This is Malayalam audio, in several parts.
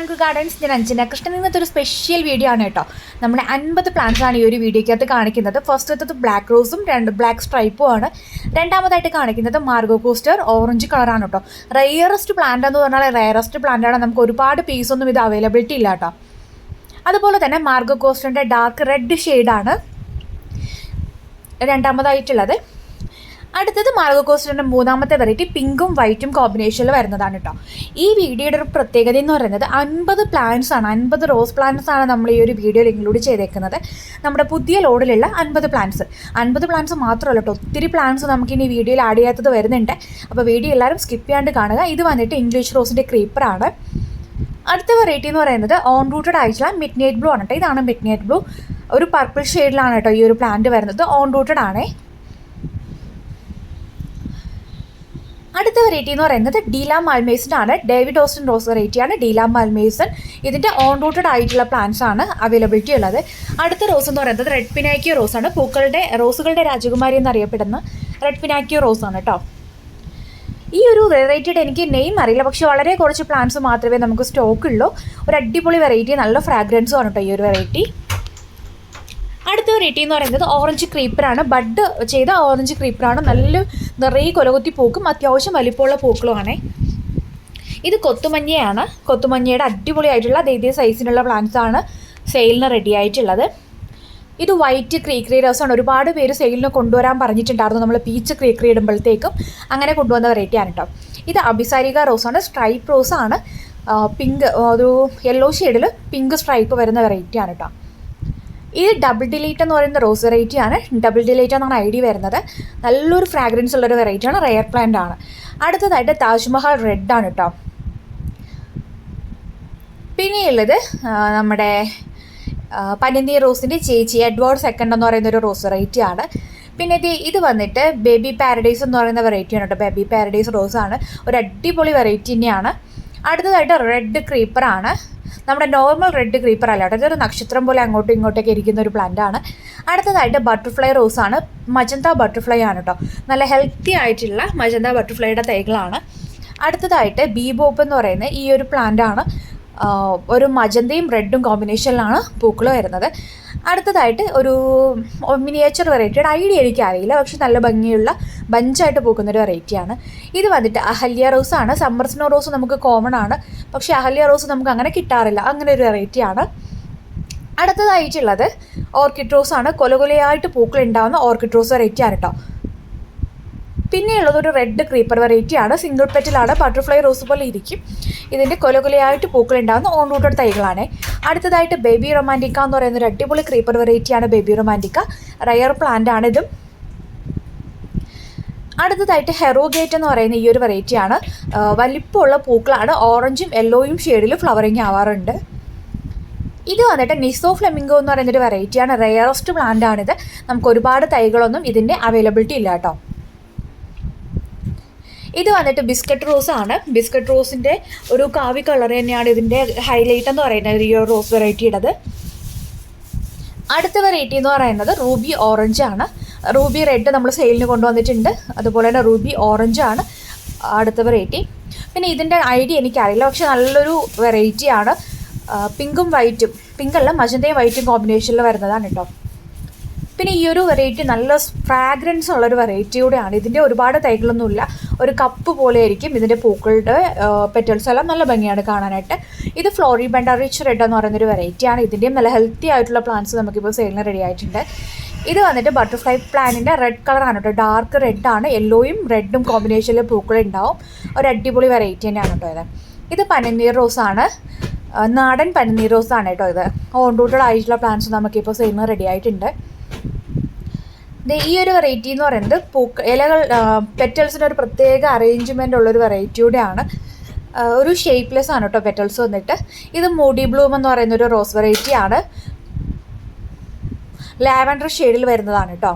ആൻഡ് ഗാർഡൻസ് ഞാൻ അഞ്ജന കൃഷ്ണൻ ഇന്നത്തെ ഒരു സ്പെഷ്യൽ വീഡിയോ ആണ് കേട്ടോ. നമ്മുടെ അൻപത് പ്ലാന്റ്സ് ആണ് ഈ ഒരു വീഡിയോയ്ക്കകത്ത് കാണിക്കുന്നത്. ഫസ്റ്റ് ഫസ്റ്റത്തത് ബ്ലാക്ക് റോസും രണ്ട് ബ്ലാക്ക് സ്ട്രൈപ്പും ആണ്. രണ്ടാമതായിട്ട് കാണിക്കുന്നത് മാർഗോ കോസ്റ്റർ ഓറഞ്ച് കളറാണ് കേട്ടോ. റയറസ്റ്റ് പ്ലാന്റ് എന്ന് പറഞ്ഞാൽ റയറസ്റ്റ് പ്ലാന്റ് ആണ്. നമുക്ക് ഒരുപാട് പീസൊന്നും ഇത് അവൈലബിലിറ്റി ഇല്ല കേട്ടോ. അതുപോലെ തന്നെ മാർഗോ കോസ്റ്ററിന്റെ ഡാർക്ക് റെഡ് ഷെയ്ഡാണ് രണ്ടാമതായിട്ടുള്ളത്. അടുത്തത് മാർഗോ കോസ്റ്ററിന്റെ മൂന്നാമത്തെ വെറൈറ്റി പിങ്കും വൈറ്റും കോമ്പിനേഷനിൽ വരുന്നതാണ് കേട്ടോ ഈ വീഡിയോയുടെ ഒരു പ്രത്യേകത എന്ന് പറയുന്നത് അൻപത് പ്ലാന്റ്സ് ആണ് അൻപത് റോസ് പ്ലാന്റ്സ് ആണ് നമ്മൾ ഈ ഒരു വീഡിയോയിൽ ഇൻക്ലൂഡ് ചെയ്തേക്കുന്നത്. നമ്മുടെ പുതിയ ലോഡിലുള്ള അൻപത് പ്ലാന്റ്സ് അൻപത് പ്ലാന്റ്സ് മാത്രമല്ല കേട്ടോ ഒത്തിരി പ്ലാന്റ്സ് നമുക്ക് ഇനി വീഡിയോയിൽ ആഡ് ചെയ്യാത്തത് വരുന്നുണ്ട്. അപ്പോൾ വീഡിയോ എല്ലാവരും സ്കിപ്പ് ചെയ്യാണ്ട് കാണുക. ഇത് വന്നിട്ട് ഇംഗ്ലീഷ് റോസിന്റെ ക്രീപ്പറാണ് അടുത്ത വെറൈറ്റി എന്ന് പറയുന്നത് ഓൺ റൂട്ടഡ് ആയിട്ടുള്ള മിഡ് നൈറ്റ് ബ്ലൂ ആണ് കേട്ടോ ഇതാണ് മിഡ് നൈറ്റ് ബ്ലൂ ഒരു പർപ്പിൾ ഷെയ്ഡിലാണ് കേട്ടോ ഈ ഒരു പ്ലാന്റ് വരുന്നത്. ഓൺ റൂട്ടഡ് ആണേ. അടുത്ത വെറൈറ്റി എന്ന് പറയുന്നത് ഡീല മാൽമേസൺ ആണ്. ഡേവിഡ് ഓസ്റ്റൻ റോസ് വെറൈറ്റിയാണ് ഡീല മാൽമേസൺ ഇതിന്റെ ഓൺ റൂട്ടഡ് ആയിട്ടുള്ള പ്ലാന്റ്സ് ആണ് അവൈലബിലിറ്റി ഉള്ളത്. അടുത്ത റോസ് എന്ന് പറയുന്നത് റെഡ് പിനാക്കിയോ റോസ് ആണ്. പൂക്കളുടെ റോസുകളുടെ രാജകുമാരി എന്നറിയപ്പെടുന്ന റെഡ് പിനാക്കിയോ റോസ് ആണ് കേട്ടോ ഈ ഒരു വെറൈറ്റിയുടെ എനിക്ക് നെയിം അറിയില്ല. പക്ഷേ വളരെ കുറച്ച് പ്ലാന്റ്സ് മാത്രമേ നമുക്ക് സ്റ്റോക്ക് ഉള്ളൂ. ഒരു അടിപൊളി വെറൈറ്റി നല്ല ഫ്രാഗ്രൻസും ആണ് കേട്ടോ ഈ ഒരു വെറൈറ്റി വെറൈറ്റി എന്ന് പറയുന്നത് ഓറഞ്ച് ക്രീപ്പറാണ് ബഡ് ചെയ്ത ഓറഞ്ച് ക്രീപ്പറാണ് നല്ല നിറയെ കൊലകുത്തി പൂക്കും. അത്യാവശ്യം വലിപ്പമുള്ള പൂക്കളുമാണേ. ഇത് കൊത്തുമഞ്ഞയാണ്. കൊത്തുമഞ്ഞയുടെ അടിപൊളിയായിട്ടുള്ള ഇതേ സൈസിനുള്ള പ്ലാന്റ്സ് ആണ് സെയിലിന് റെഡി ആയിട്ടുള്ളത്. ഇത് വൈറ്റ് ക്രീക്രി ആണ്. ഒരുപാട് പേര് സെയിലിന് കൊണ്ടുവരാൻ പറഞ്ഞിട്ടുണ്ടായിരുന്നു. നമ്മൾ പീച്ച് ക്രീക്രി ഇടുമ്പോഴത്തേക്കും അങ്ങനെ കൊണ്ടുവന്ന വെറൈറ്റിയാണ് കേട്ടോ ഇത് അഭിസാരിക റോസാണ് സ്ട്രൈപ്പ് റോസാണ് പിങ്ക് ഒരു യെല്ലോ ഷെയ്ഡിൽ പിങ്ക് സ്ട്രൈപ്പ് വരുന്ന വെറൈറ്റിയാണ് കേട്ടോ ഇത് ഡബിൾ ഡിലീറ്റ് എന്ന് പറയുന്ന റോസ് വെറൈറ്റി ആണ്. ഡബിൾ ഡിലീറ്റ് എന്നാണ് ഐ ഡി വരുന്നത്. നല്ലൊരു ഫ്രാഗ്രൻസ് ഉള്ളൊരു വെറൈറ്റി ആണ്. റെയർ പ്ലാന്റ് ആണ്. അടുത്തതായിട്ട് താജ്മഹൽ റെഡ് ആണ് കേട്ടോ പിന്നെയുള്ളത് നമ്മുടെ പനിനീർ റോസിന്റെ ചേച്ചി എഡ്വേർഡ് സെക്കൻഡ് എന്ന് പറയുന്ന ഒരു റോസ് വെറൈറ്റി ആണ്. പിന്നെ ഇത് ഇത് വന്നിട്ട് ബേബി പാരഡൈസ് എന്ന് പറയുന്ന വെറൈറ്റി ആണ് കേട്ടോ ബേബി പാരഡൈസ് റോസ് ആണ്. ഒരു അടിപൊളി വെറൈറ്റി തന്നെയാണ്. അടുത്തതായിട്ട് റെഡ് ക്രീപ്പർ ആണ്. നമ്മുടെ നോർമൽ റെഡ് ക്രീപ്പർ അല്ല കേട്ടോ. ഇതൊരു നക്ഷത്രം പോലെ അങ്ങോട്ടും ഇങ്ങോട്ടൊക്കെ ഇരിക്കുന്ന ഒരു പ്ലാന്റ് ആണ്. അടുത്തതായിട്ട് ബട്ടർഫ്ലൈ റോസ് ആണ്. മജന്ത ബട്ടർഫ്ലൈ ആണ് കേട്ടോ നല്ല ഹെൽത്തി ആയിട്ടുള്ള മജന്ത ബട്ടർഫ്ലൈയുടെ തൈകളാണ്. അടുത്തതായിട്ട് ബീബോപ്പ് എന്ന് പറയുന്ന ഈ ഒരു പ്ലാന്റ് ആണ്. ഒരു മജന്തയും റെഡും കോമ്പിനേഷനിലാണ് പൂക്കൾ വരുന്നത്. അടുത്തതായിട്ട് ഒരു മിനിയേച്ചർ വെറൈറ്റിയുടെ ഐഡിയ എനിക്ക് അറിയില്ല പക്ഷെ നല്ല ഭംഗിയുള്ള ബഞ്ചായിട്ട് പൂക്കുന്ന ഒരു വെറൈറ്റിയാണ് ഇത് വന്നിട്ട് അഹല്യ റോസ് ആണ്. സമ്മർ സ്നോ റോസ് നമുക്ക് കോമൺ ആണ്. പക്ഷേ അഹല്യ റോസ് നമുക്ക് അങ്ങനെ കിട്ടാറില്ല. അങ്ങനെ ഒരു വെറൈറ്റിയാണ് അടുത്തതായിട്ടുള്ളത് ഓർക്കിഡ് റോസ് ആണ്. കൊലകൊലയായിട്ട് പൂക്കൾ ഉണ്ടാകുന്ന ഓർക്കിഡ് റോസ് വെറൈറ്റിയാണ് കേട്ടോ. പിന്നെയുള്ളത് ഒരു റെഡ് ക്രീപ്പർ വെറൈറ്റി ആണ്. സിംഗിൾ പെറ്റിലാണ് ബട്ടർഫ്ലൈ റോസ് പോലെ ഇരിക്കും. ഇതിന്റെ കൊലകൊലയായിട്ട് പൂക്കൾ ഉണ്ടാകുന്ന ഓൺ റൂട്ടഡ് തൈകളാണ്. അടുത്തതായിട്ട് ബേബി റൊമാന്റിക്ക എന്ന് പറയുന്ന ഒരു അടിപൊളി ക്രീപ്പർ വെറൈറ്റിയാണ് ബേബി റൊമാന്റിക്ക റയർ പ്ലാന്റ് ആണ് അടുത്തതായിട്ട് ഹെറോഗേറ്റ് എന്ന് പറയുന്ന ഈ ഒരു വെറൈറ്റിയാണ് വലിപ്പമുള്ള പൂക്കളാണ്. ഓറഞ്ചും യെല്ലോയും ഷെയ്ഡിൽ ഫ്ലവറിങ് ആവാറുണ്ട്. ഇത് വന്നിട്ട് നിസോ ഫ്ലെമിംഗോ എന്ന് പറയുന്നൊരു വെറൈറ്റിയാണ് റെയറസ്റ്റ് പ്ലാന്റ് ആണിത്. നമുക്ക് ഒരുപാട് തൈകളൊന്നും ഇതിന്റെ അവൈലബിലിറ്റി ഇല്ല കേട്ടോ. ഇത് വന്നിട്ട് ബിസ്ക്കറ്റ് റോസ് ആണ്. ബിസ്ക്കറ്റ് റോസിന്റെ ഒരു കാവി കളർ തന്നെയാണ് ഇതിന്റെ ഹൈലൈറ്റ് എന്ന് പറയുന്നത്. ഈ റോസ് വെറൈറ്റിയുടേത് അടുത്ത വെറൈറ്റി എന്ന് പറയുന്നത് റൂബി ഓറഞ്ച് ആണ്. റൂബി റെഡ് നമ്മൾ സെയിലിന് കൊണ്ടുവന്നിട്ടുണ്ട്. അതുപോലെ തന്നെ റൂബി ഓറഞ്ച് ആണ് അടുത്ത വെറൈറ്റി പിന്നെ ഇതിന്റെ ഐഡിയ എനിക്കറിയില്ല. പക്ഷെ നല്ലൊരു വെറൈറ്റിയാണ് പിങ്കും വൈറ്റും പിങ്കല്ല മജന്തയും വൈറ്റും കോമ്പിനേഷനിൽ വരുന്നതാണ് കേട്ടോ പിന്നെ ഈ ഒരു വെറൈറ്റി നല്ല ഫ്രാഗ്രൻസ് ഉള്ളൊരു വെറൈറ്റി കൂടെയാണ്. ഇതിന്റെ ഒരുപാട് തൈകളൊന്നുമില്ല. ഒരു കപ്പ് പോലെ ആയിരിക്കും ഇതിന്റെ പൂക്കളുടെ പെറ്റൽസ് എല്ലാം നല്ല ഭംഗിയാണ് കാണാനായിട്ട്. ഇത് ഫ്ലോറി ബെൻഡ റിച്ച് റെഡ് എന്ന് പറയുന്നൊരു വെറൈറ്റിയാണ് ഇതിന്റെയും നല്ല ഹെൽത്തി ആയിട്ടുള്ള പ്ലാന്റ്സ് നമുക്കിപ്പോൾ സെയിലിന് റെഡി ആയിട്ടുണ്ട്. ഇത് വന്നിട്ട് ബട്ടർഫ്ലൈ പ്ലാന്റിന്റെ റെഡ് കളറാണ് കേട്ടോ. ഡാർക്ക് റെഡാണ് യെല്ലോയും റെഡും കോമ്പിനേഷനിൽ പൂക്കൾ ഉണ്ടാവും ഒരു അടിപൊളി വെറൈറ്റി തന്നെയാണ് കേട്ടോ ഇത്. ഇത് പനിനീർ റോസാണ് നാടൻ പനനീർ റോസാണ് കേട്ടോ ഇത്. ഓൺ റൂട്ടഡ് ആയിട്ടുള്ള പ്ലാന്റ്സ് നമുക്കിപ്പോൾ സെയിലിന് റെഡി ആയിട്ടുണ്ട്. ഈ ഒരു വെറൈറ്റി എന്ന് പറയുന്നത് പൂക്ക ഇലകൾ പെറ്റൽസിന് ഒരു പ്രത്യേക അറേഞ്ച്മെന്റ് ഉള്ളൊരു വെറൈറ്റി കൂടെയാണ്. ആണ് ഒരു ഷേപ്പ്ലെസ് ആണ് കേട്ടോ പെറ്റൽസ് വന്നിട്ട്. ഇത് മൂഡി ബ്ലൂം എന്ന് പറയുന്ന ഒരു റോസ് വെറൈറ്റി ആണ്. ലാവൻഡർ ഷെയ്ഡിൽ വരുന്നതാണ് കേട്ടോ.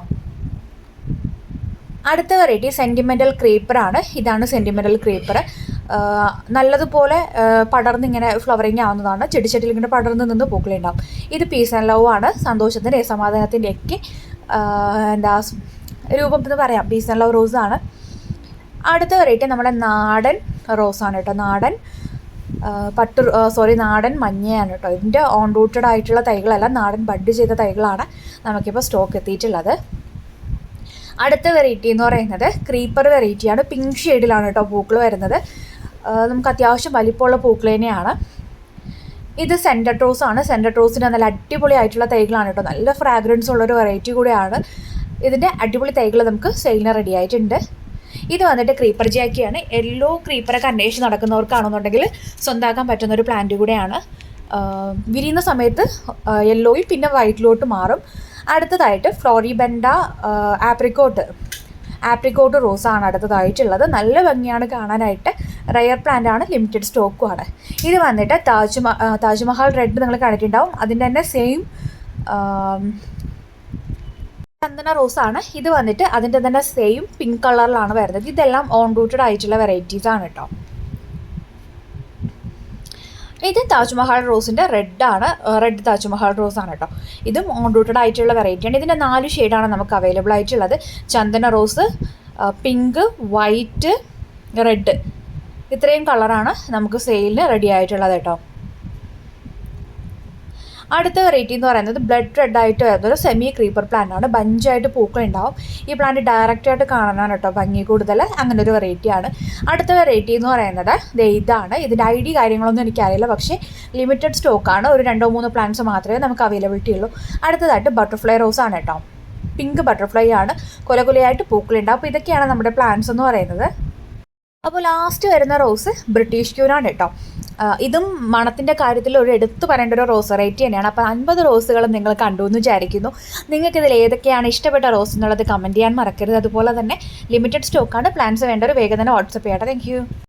അടുത്ത വെറൈറ്റി സെന്റിമെന്റൽ ക്രീപ്പർ ആണ്. ഇതാണ് സെന്റിമെന്റൽ ക്രീപ്പർ നല്ലതുപോലെ പടർന്ന് പടർന്നിങ്ങനെ ഫ്ലവറിങ് ആവുന്നതാണ്. ചെടിച്ചട്ടിയിൽ ഇങ്ങനെ പടർന്ന് നിന്ന് പൂക്കളുണ്ടാവും ഇത് പീസ് ആൻഡ് ലവ് ആണ്. സന്തോഷത്തിന്റെ സമാധാനത്തിന്റെ ഒക്കെ എന്താ രൂപം എന്ന് പറയാം. ബീസൺ ആൻഡ് ലവ് റോസ് ആണ്. അടുത്ത വെറൈറ്റി നമ്മുടെ നാടൻ റോസാണ് കേട്ടോ. നാടൻ പട്ടു സോറി നാടൻ മഞ്ഞയാണ് കേട്ടോ. ഇതിന്റെ ഓൺ റൂട്ടഡ് ആയിട്ടുള്ള തൈകളല്ല നാടൻ ബഡ് ചെയ്ത തൈകളാണ് നമുക്കിപ്പോൾ സ്റ്റോക്ക് എത്തിയിട്ടുള്ളത്. അടുത്ത വെറൈറ്റി എന്ന് പറയുന്നത് ക്രീപ്പർ വെറൈറ്റിയാണ് പിങ്ക് ഷെയ്ഡിലാണ് കേട്ടോ പൂക്കൾ വരുന്നത്. നമുക്ക് അത്യാവശ്യം വലിപ്പമുള്ള പൂക്കൾ തന്നെയാണ്. ഇത് സെന്റർ ട്രോസ് ആണ്. സെന്റർ ട്രോസിന്റെ നല്ല അടിപൊളി ആയിട്ടുള്ള തൈകളാണ് കേട്ടോ. നല്ല ഫ്രാഗ്രൻസ് ഉള്ളൊരു വെറൈറ്റി കൂടെയാണ്. ഇതിന്റെ അടിപൊളി തൈകൾ നമുക്ക് സെയിലിന് റെഡി ആയിട്ടുണ്ട്. ഇത് വന്നിട്ട് ക്രീപ്പർ ജാക്കിയാണ് യെല്ലോ ക്രീപ്പറൊക്കെ അന്വേഷിച്ച് നടക്കുന്നവർക്കാണെന്നുണ്ടെങ്കിൽ സ്വന്താക്കാൻ പറ്റുന്ന ഒരു പ്ലാന്റ് കൂടെയാണ്. വിരിയുന്ന സമയത്ത് യെല്ലോയിൽ പിന്നെ വൈറ്റിലോട്ട് മാറും. അടുത്തതായിട്ട് ഫ്ലോറിബെൻഡ ആപ്രിക്കോട്ട് ആപ്രിക്കോട്ട് റോസാണ് അടുത്തതായിട്ടുള്ളത്. നല്ല ഭംഗിയാണ് കാണാനായിട്ട്. റയർ പ്ലാന്റ് ആണ് ലിമിറ്റഡ് സ്റ്റോക്കും ആണ്. ഇത് വന്നിട്ട് താജ്മ ആ, താജ്മഹൽ റെഡ് നിങ്ങൾ കണ്ടിട്ടുണ്ടാവും. അതിന്റെ തന്നെ സെയിം ചന്ദന റോസ് ആണ്. ഇത് വന്നിട്ട് അതിന്റെ തന്നെ സെയിം പിങ്ക് കളറിലാണ് വരുന്നത്. ഇതെല്ലാം ഓൺ റൂട്ടഡ് ആയിട്ടുള്ള വെറൈറ്റീസ് ആണ് കേട്ടോ ഇത് താജ്മഹൽ റോസിന്റെ റെഡാണ് റെഡ് താജ്മഹൽ റോസ് ആണ് കേട്ടോ ഇതും ഓൺ റൂട്ടഡ് ആയിട്ടുള്ള വെറൈറ്റിയാണ് ഇതിന്റെ നാല് ഷെയ്ഡാണ് നമുക്ക് അവൈലബിൾ ആയിട്ടുള്ളത്. Chandana rose pink white red ഇത്രയും കളറാണ് നമുക്ക് സെയിലിന് റെഡി ആയിട്ടുള്ളത് കേട്ടോ അടുത്ത വെറൈറ്റി എന്ന് പറയുന്നത് ബ്ലഡ് റെഡ് ആയിട്ട് വരുന്ന ഒരു സെമി ക്രീപ്പർ പ്ലാന്റ് ആണ് ബഞ്ചായിട്ട് പൂക്കൾ ഉണ്ടാവും. ഈ പ്ലാന്റ് ഡയറക്റ്റ് ആയിട്ട് കാണാനാണ് കേട്ടോ ഭംഗി കൂടുതൽ. അങ്ങനെ ഒരു വെറൈറ്റിയാണ് അടുത്ത വെറൈറ്റി എന്ന് പറയുന്നത് ഇതാണ്. ഇതിന്റെ ഐ ഡി കാര്യങ്ങളൊന്നും എനിക്കറിയില്ല. പക്ഷേ ലിമിറ്റഡ് സ്റ്റോക്കാണ് ഒരു രണ്ടോ മൂന്നോ പ്ലാന്റ്സ് മാത്രമേ നമുക്ക് അവൈലബിലിറ്റി ഉള്ളൂ. അടുത്തതായിട്ട് ബട്ടർഫ്ലൈ റോസ് ആണ് കേട്ടോ പിങ്ക് ബട്ടർഫ്ലൈ ആണ്. കൊലകൊലയായിട്ട് പൂക്കളുണ്ടാവും അപ്പോൾ ഇതൊക്കെയാണ് നമ്മുടെ പ്ലാന്റ്സ് എന്ന് പറയുന്നത്. അപ്പോൾ ലാസ്റ്റ് വരുന്ന റോസ് ബ്രിട്ടീഷ് ക്യൂനാണ് കേട്ടോ. ഇതും മണത്തിന്റെ കാര്യത്തിൽ ഒരു എടുത്തു പറയേണ്ട ഒരു റോസ് വെറൈറ്റി തന്നെയാണ്. അപ്പോൾ അൻപത് റോസുകളും നിങ്ങൾ കണ്ടു എന്ന് വിചാരിക്കുന്നു. നിങ്ങൾക്ക് ഇതിൽ ഏതൊക്കെയാണ് ഇഷ്ടപ്പെട്ട റോസ് എന്നുള്ളത് കമന്റ് ചെയ്യാൻ മറക്കരുത്. അതുപോലെ തന്നെ ലിമിറ്റഡ് സ്റ്റോക്കാണ് പ്ലാൻസ് വേണ്ടവർ വേഗം തന്നെ വാട്സപ്പ് ചെയ്യട്ടെ. താങ്ക്